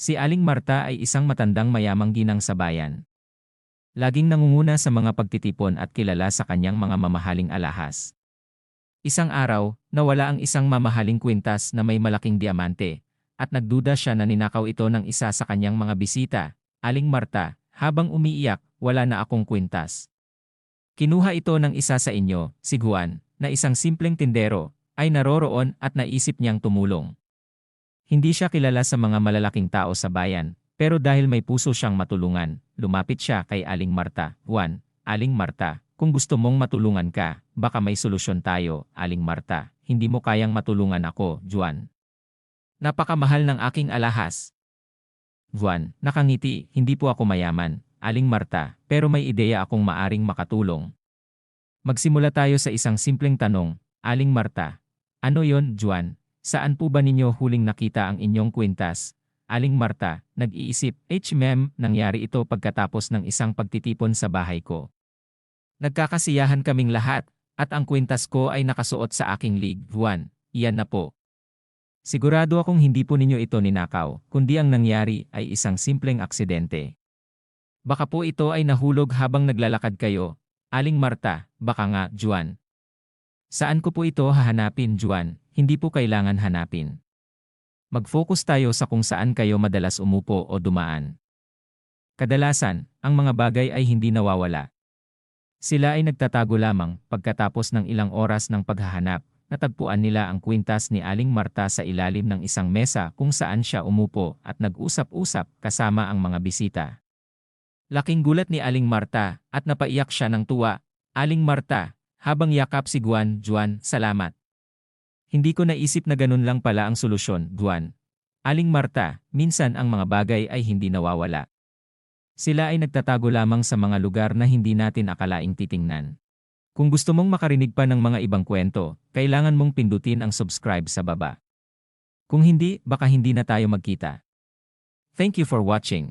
Si Aling Marta ay isang matandang mayamang ginang sa bayan. Laging nangunguna sa mga pagtitipon at kilala sa kanyang mga mamahaling alahas. Isang araw, nawala ang isang mamahaling kwintas na may malaking diamante, at nagduda siya na ninakaw ito ng isa sa kanyang mga bisita, Aling Marta, habang umiiyak, wala na akong kwintas. Kinuha ito ng isa sa inyo, si Juan, na isang simpleng tindero, ay naroroon at naisip niyang tumulong. Hindi siya kilala sa mga malalaking tao sa bayan, pero dahil may puso siyang matulungan, lumapit siya kay Aling Marta. Juan, Aling Marta, kung gusto mong matulungan ka, baka may solusyon tayo, Aling Marta. Hindi mo kayang matulungan ako, Juan. Napakamahal ng aking alahas. Juan, nakangiti, hindi po ako mayaman, Aling Marta, pero may ideya akong maaring makatulong. Magsimula tayo sa isang simpleng tanong, Aling Marta. Ano yon, Juan? Saan po ba ninyo huling nakita ang inyong kwintas? Aling Marta, nag-iisip, HMM, nangyari ito pagkatapos ng isang pagtitipon sa bahay ko. Nagkakasiyahan kaming lahat, at ang kwintas ko ay nakasuot sa aking lig, Juan. Iyan na po. Sigurado akong hindi po ninyo ito ninakaw, kundi ang nangyari ay isang simpleng aksidente. Baka po ito ay nahulog habang naglalakad kayo. Aling Marta, baka nga, Juan. Saan ko po ito hahanapin, Juan? Hindi po kailangan hanapin. Mag-focus tayo sa kung saan kayo madalas umupo o dumaan. Kadalasan, ang mga bagay ay hindi nawawala. Sila ay nagtatago lamang pagkatapos ng ilang oras ng paghahanap, natagpuan nila ang kwintas ni Aling Marta sa ilalim ng isang mesa kung saan siya umupo at nag-usap-usap kasama ang mga bisita. Laking gulat ni Aling Marta at napaiyak siya ng tuwa. Aling Marta, habang yakap si Juan, Juan, salamat. Hindi ko naisip na ganun lang pala ang solusyon, Juan. Aling Marta, minsan ang mga bagay ay hindi nawawala. Sila ay nagtatago lamang sa mga lugar na hindi natin akalaing titingnan. Kung gusto mong makarinig pa ng mga ibang kwento, kailangan mong pindutin ang subscribe sa baba. Kung hindi, baka hindi na tayo magkita. Thank you for watching.